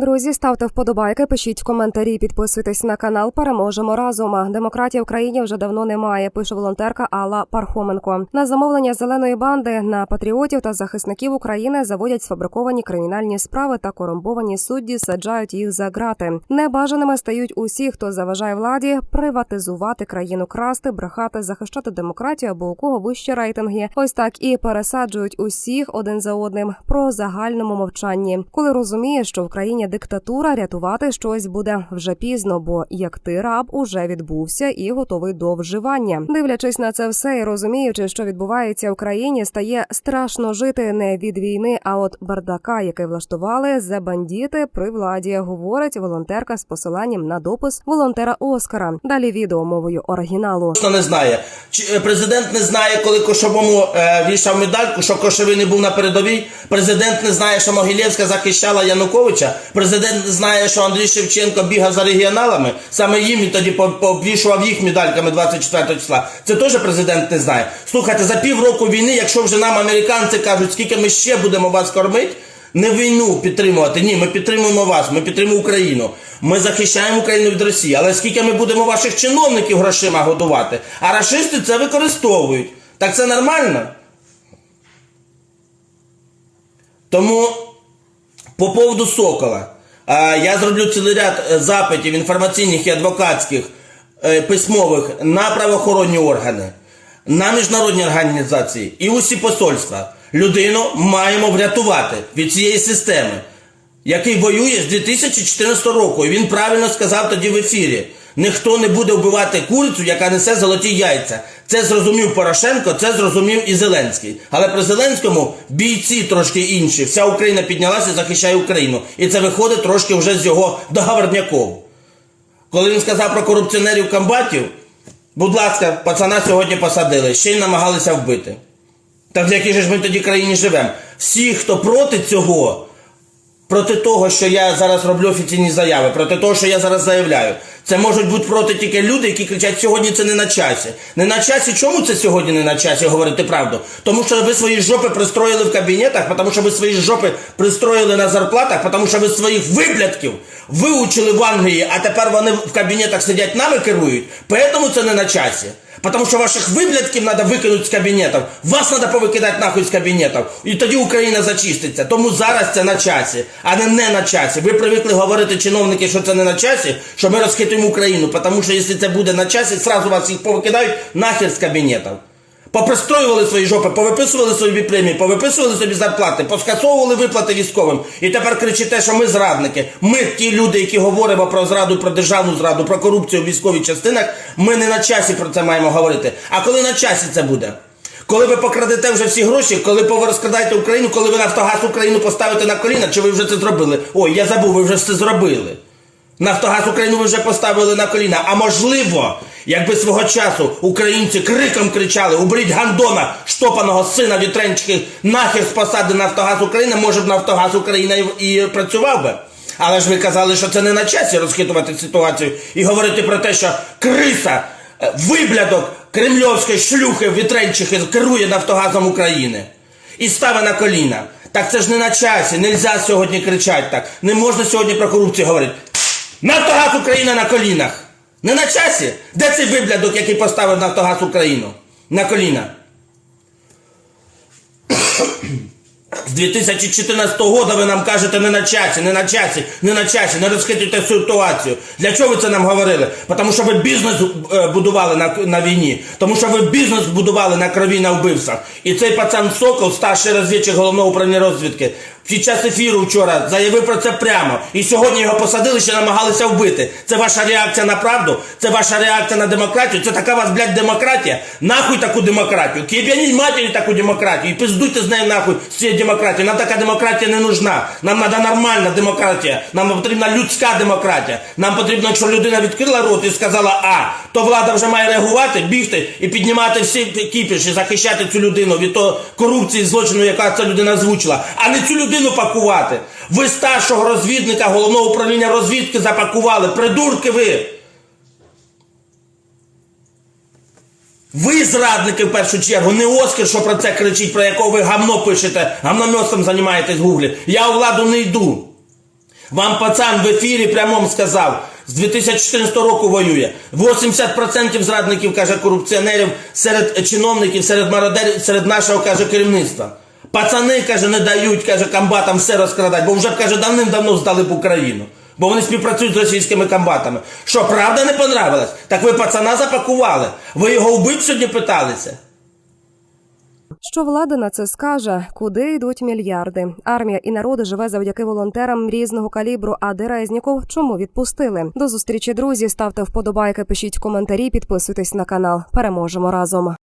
Друзі, ставте вподобайки, пишіть коментарі, підписуйтесь на канал. Переможемо разом. Демократії в країні вже давно немає. Пише волонтерка Алла Пархоменко. На замовлення зеленої банди на патріотів та захисників України заводять сфабриковані кримінальні справи та корумповані судді саджають їх за грати. Небажаними стають усі, хто заважає владі приватизувати країну, красти, брехати, захищати демократію або у кого вищі рейтинги. Ось так і пересаджують усіх один за одним про загальному мовчанні. Коли розумієш, що в країні диктатура, рятувати щось буде вже пізно, бо як ти раб уже відбувся і готовий до вживання. Дивлячись на це все і розуміючи, що відбувається в країні, стає страшно жити не від війни, а от бардака, який влаштували за бандіти при владі, говорить волонтерка з посиланням на допис волонтера Оскара. Далі відео мовою оригіналу. Не знає. Чи е, президент не знає, коли Кошовому е, вішав медальку, що Кошовий не був на передовій. Президент не знає, що Могилєвська захищала Януковича. Президент знає, що Андрій Шевченко бігав за регіоналами. Саме їм він тоді по- пообвішував їх медальками 24 числа. Це теж президент не знає. Слухайте, за півроку війни, якщо вже нам американці кажуть, скільки ми ще будемо вас кормити. Не війну підтримувати. Ні, ми підтримуємо вас, ми підтримуємо Україну. Ми захищаємо Україну від Росії. Але скільки ми будемо ваших чиновників грошима годувати? А рашисти це використовують. Так це нормально? Тому по поводу Сокола. Я зроблю цілий ряд е, запитів інформаційних і адвокатських е, письмових на правоохоронні органи, на міжнародні організації і усі посольства. Людину маємо врятувати від цієї системи, який воює з 2014 року. І він правильно сказав тоді в ефірі. Ніхто не буде вбивати курицю, яка несе золоті яйця. Це зрозумів Порошенко, це зрозумів і Зеленський. Але при Зеленському бійці трошки інші. Вся Україна піднялася і захищає Україну. І це виходить трошки вже з його договорняков. Коли він сказав про корупціонерів комбатів, будь ласка, пацана сьогодні посадили, ще й намагалися вбити. Так в якій ж ми тоді країні живемо? Всі, хто проти цього, проти того, що я зараз роблю офіційні заяви, проти того, що я зараз заявляю. Це можуть бути проти тільки люди, які кричать, сьогодні це не на часі. Не на часі. Чому це сьогодні не на часі говорити правду? Тому що ви свої жопи пристроїли в кабінетах, тому що ви свої жопи пристроїли на зарплатах, тому що ви своїх виблядків виучили в Англії, а тепер вони в кабінетах сидять нами керують. Поэтому це не на часі. Потому що ваших виблядків треба викинути з кабінетів. Вас треба повикидати нахуй з кабінетів. І тоді Україна зачиститься. Тому зараз це на часі, а не не на часі. Ви привикли говорити чиновники, що це не на часі, що ми розхитуємо Україну. Тому що якщо це буде на часі, сразу вас їх повикидають нахер з кабінетів. Попристроювали свої жопи, повиписували собі премії, повиписували собі зарплати, поскасовували виплати військовим. І тепер кричите, що ми зрадники. Ми ті люди, які говоримо про зраду, про державну зраду, про корупцію в військових частинах. Ми не на часі про це маємо говорити. А коли на часі це буде? Коли ви покрадете вже всі гроші, коли ви Україну, коли ви Нафтогаз Україну поставите на коліна, чи ви вже це зробили? Ой, я забув, ви вже все зробили. Нафтогаз Україну ви вже поставили на коліна. А можливо, якби свого часу українці криком кричали: уберіть гандона, штопаного сина вітренчики, нахер з посади Нафтогаз України, може б Нафтогаз Україна і, і працював би. Але ж ви казали, що це не на часі розхитувати ситуацію і говорити про те, що криса, е, виблядок кремльовської шлюхи вітренчихи керує Нафтогазом України і ставить на коліна. Так це ж не на часі, нельзя сьогодні кричати так. Не можна сьогодні про корупцію говорити. Нафтогаз Україна на колінах. Не на часі? Де цей виблядок, який поставив Нафтогаз Україну? На коліна. З 2014 року ви нам кажете не на часі, не на часі, не на часі, не розхитуйте ситуацію. Для чого ви це нам говорили? Тому що ви бізнес е, будували на, на війні, тому що ви бізнес будували на крові на вбивствах. І цей пацан Сокол, старший розвідчик головного управління розвідки, під час ефіру вчора заявив про це прямо. І сьогодні його посадили, ще намагалися вбити. Це ваша реакція на правду? Це ваша реакція на демократію? Це така вас, блядь, демократія? Нахуй таку демократію? Кіб'яніть матері таку демократію і пиздуйте з нею нахуй з цією демократією. Нам така демократія не нужна. Нам треба нормальна демократія. Нам потрібна людська демократія. Нам потрібно, якщо людина відкрила рот і сказала А, то влада вже має реагувати, бігти і піднімати всі кіпіш і захищати цю людину від того корупції, злочину, яка ця людина озвучила, а не цю людину пакувати. Ви старшого розвідника головного управління розвідки запакували. Придурки ви. Ви зрадники в першу чергу, не Оскар, що про це кричить, про якого ви гамно пишете, гамномьосом займаєтесь в гуглі. Я у владу не йду. Вам пацан в ефірі прямому сказав, з 2014 року воює. 80% зрадників, каже, корупціонерів серед чиновників, серед мародерів, серед нашого, каже, керівництва. Пацани, каже, не дають, каже, комбатам все розкрадати, бо вже, каже, давним-давно здали б Україну. Бо вони співпрацюють з російськими комбатами. Що, правда не понравилось? Так ви пацана запакували. Ви його вбити сьогодні питалися? Що влада на це скаже? Куди йдуть мільярди? Армія і народ живе завдяки волонтерам різного калібру. А де Резніков чому відпустили? До зустрічі, друзі. Ставте вподобайки, пишіть коментарі, підписуйтесь на канал. Переможемо разом.